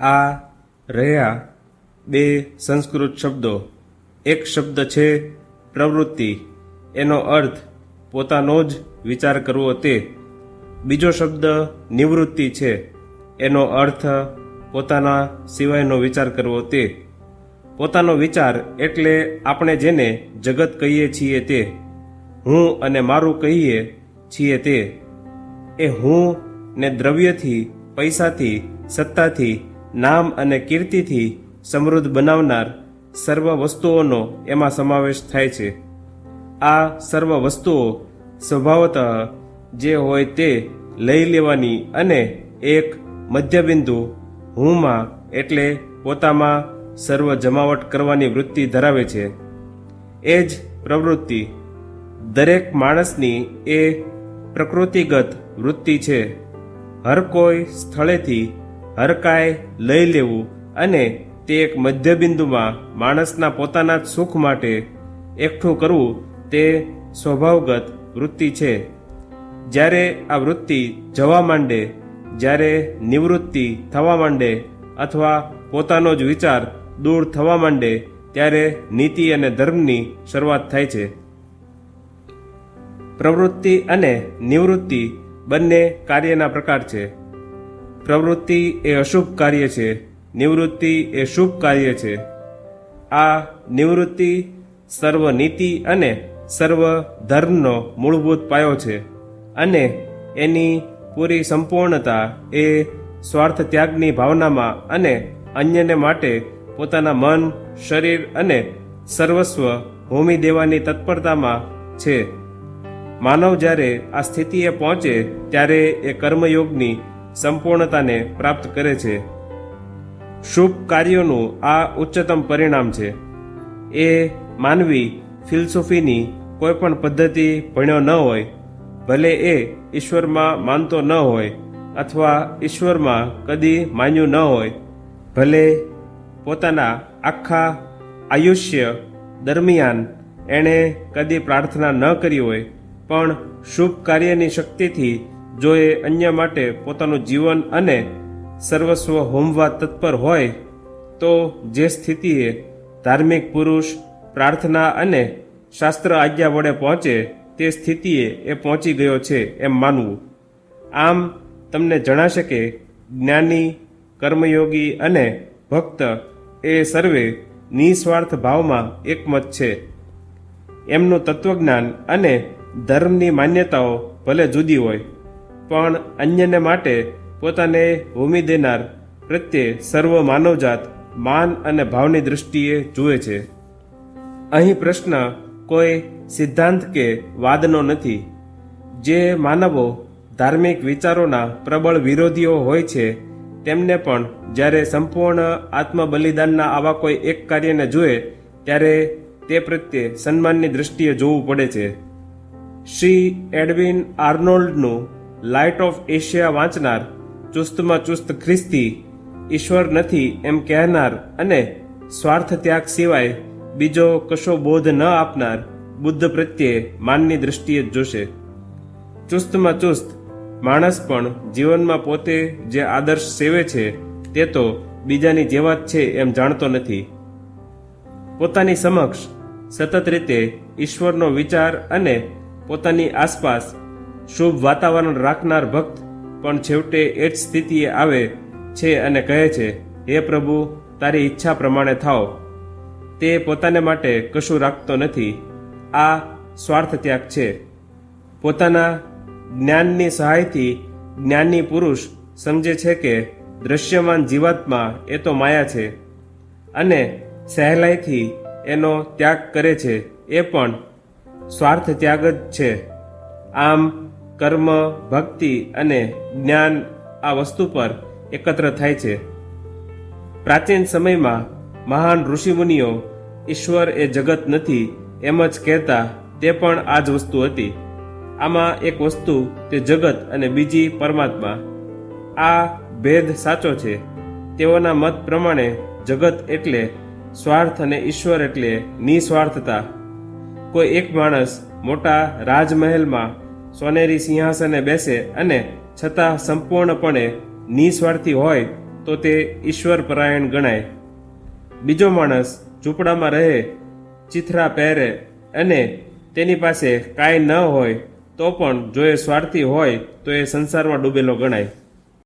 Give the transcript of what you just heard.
આ, રહ્યા, બે સંસ્કૃત શબ્દો. એક શબ્દ છે પ્રવૃત્તિ. એનો અર્થ, પોતાનો જ વિચાર કરવો તે. બીજો શબ્દ, નિવૃત્તિ છે. એનો અર્થ, પોતાના સિવાયનો વિચાર કરવો તે. પોતાનો વિચાર એટલે આપણે જેને જગત કહીએ છીએ તે. હું અને મારું કહીએ છીએ તે. એ હું ને દ્રવ્યથી, પૈસાથી, સત્તાથી નામ અને કીર્તિથી સમૃદ્ધ બનાવનાર સર્વ વસ્તુઓનો એમાં સમાવેશ થાય છે. આ સર્વ વસ્તુઓ સ્વભાવતઃ જે હોય તે લઈ લેવાની અને એક મધ્યબિંદુ હુંમાં એટલે પોતામાં સર્વ જમાવટ કરવાની વૃત્તિ ધરાવે છે. એ જ પ્રવૃત્તિ દરેક માણસની એ પ્રકૃતિગત વૃત્તિ છે. હર કોઈ સ્થળેથી હર કાંઈ લઈ લેવું અને તે એક મધ્યબિંદુમાં માણસના પોતાના જ સુખ માટે એકઠું કરવું તે સ્વભાવગત વૃત્તિ છે. જ્યારે આ વૃત્તિ જવા માંડે, જ્યારે નિવૃત્તિ થવા માંડે અથવા પોતાનો જ વિચાર દૂર થવા માંડે, ત્યારે નીતિ અને ધર્મની શરૂઆત થાય છે. પ્રવૃત્તિ અને નિવૃત્તિ બંને કાર્યના પ્રકાર છે. પ્રવૃત્તિ એ અશુભ કાર્ય છે, નિવૃત્તિ એ શુભ કાર્ય છે. આ નિવૃત્તિ સર્વ નીતિ અને સર્વ ધર્મનો મૂળભૂત પાયો છે અને એની પૂરી સંપૂર્ણતા એ સ્વાર્થ ત્યાગની ભાવનામાં અને અન્યને માટે પોતાના મન, શરીર અને સર્વસ્વ હોમી દેવાની તત્પરતામાં છે. માનવ જ્યારે આ સ્થિતિએ પહોંચે, ત્યારે એ કર્મયોગની સંપૂર્ણતાને પ્રાપ્ત કરે છે. શુભ કાર્યોનું આ ઉચ્ચતમ પરિણામ છે. એ માનવી ફિલસૂફીની કોઈ પણ પદ્ધતિ ભણ્યો ન હોય, ભલે એ ઈશ્વરમાં માનતો ન હોય અથવા ઈશ્વરમાં કદી માન્યું ન હોય, ભલે પોતાના આખા આયુષ્ય દરમિયાન એણે કદી પ્રાર્થના ન કરી હોય, પણ શુભ કાર્યની શક્તિથી જો એ અન્ય માટે પોતાનું જીવન અને સર્વસ્વ હોમવા તત્પર હોય, તો જે સ્થિતિએ ધાર્મિક પુરુષ, પ્રાર્થના અને શાસ્ત્ર આજ્ઞા વડે પહોંચે, તે સ્થિતિએ એ પહોંચી ગયો છે એમ માનવું. આમ, તમને જણાશે કે જ્ઞાની, કર્મયોગી અને ભક્ત એ સર્વે નિસ્વાર્થ ભાવમાં એકમત છે. એમનું તત્વજ્ઞાન અને ધર્મની માન્યતાઓ ભલે જુદી હોય પણ અન્યને માટે પોતાને ભૂમિ દેનાર પ્રત્યે સર્વ માનવજાત, માન અને ભાવની દૃષ્ટિએ જુએ છે. અહીં પ્રશ્ન કોઈ સિદ્ધાંત કે વાદનો નથી. જે માનવો ધાર્મિક વિચારોના પ્રબળ વિરોધીઓ હોય છે, તેમને પણ જ્યારે સંપૂર્ણ આત્મબલિદાનના આવા કોઈ એક કાર્યને જુએ, ત્યારે તે પ્રત્યે સન્માનની દૃષ્ટિએ જોવું પડે છે. શ્રી એડવિન આર્નોલ્ડનું લાઇટ ઓફ એશિયા વાંચનાર, ચુસ્તમાં ચુસ્ત ખ્રિસ્તી, ઈશ્વર નથી એમ કહેનાર અને સ્વાર્થ ત્યાગ સિવાય બીજો કશો બોધ ન આપનાર બુદ્ધ પ્રત્યે માનની દૃષ્ટિએ જ જોશે. ચુસ્તમાં ચુસ્ત, માણસ પણ જીવનમાં પોતે જે આદર્શ સેવે છે તે તો બીજાની જેવા જ છે એમ જાણતો નથી. પોતાની સમક્ષ સતત રીતે ઈશ્વરનો વિચાર અને પોતાની આસપાસ શુભ વાતાવરણ રાખનાર ભક્ત પણ છેવટે એ જ સ્થિતિએ આવે છે અને કહે છે, હે પ્રભુ, તારી ઈચ્છા પ્રમાણે થાઓ. તે પોતાને માટે કશું રાખતો નથી. આ સ્વાર્થ ત્યાગ છે. પોતાના જ્ઞાનની સહાયથી જ્ઞાની પુરુષ સમજે છે કે દ્રશ્યમાન જીવાત્મા એ તો માયા છે અને સહેલાઈથી એનો ત્યાગ કરે છે. એ પણ સ્વાર્થ ત્યાગ જ છે. આમ કર્મ, ભક્તિ અને જ્ઞાન આ વસ્તુ પર એકત્ર થાય છે. પ્રાચીન સમયમાં મહાન ઋષિમુનિઓ ઈશ્વર એ જગત નથી એમ જ કહેતા તે પણ આ જ વસ્તુ હતી. આમાં એક વસ્તુ તે જગત અને બીજી પરમાત્મા. આ ભેદ સાચો છે. તેઓના મત પ્રમાણે જગત એટલે સ્વાર્થ અને ઈશ્વર એટલે નિસ્વાર્થતા. કોઈ એક માણસ મોટા રાજમહેલમાં સોનેરી સિંહાસને બેસે અને છતાં સંપૂર્ણપણે નિસ્વાર્થી હોય તો તે ઈશ્વર પરાયણ ગણાય. બીજો માણસ ઝૂંપડામાં રહે, ચિથરા પહેરે અને તેની પાસે કાંઈ ન હોય તો પણ જો એ સ્વાર્થી હોય તો એ સંસારમાં ડૂબેલો ગણાય.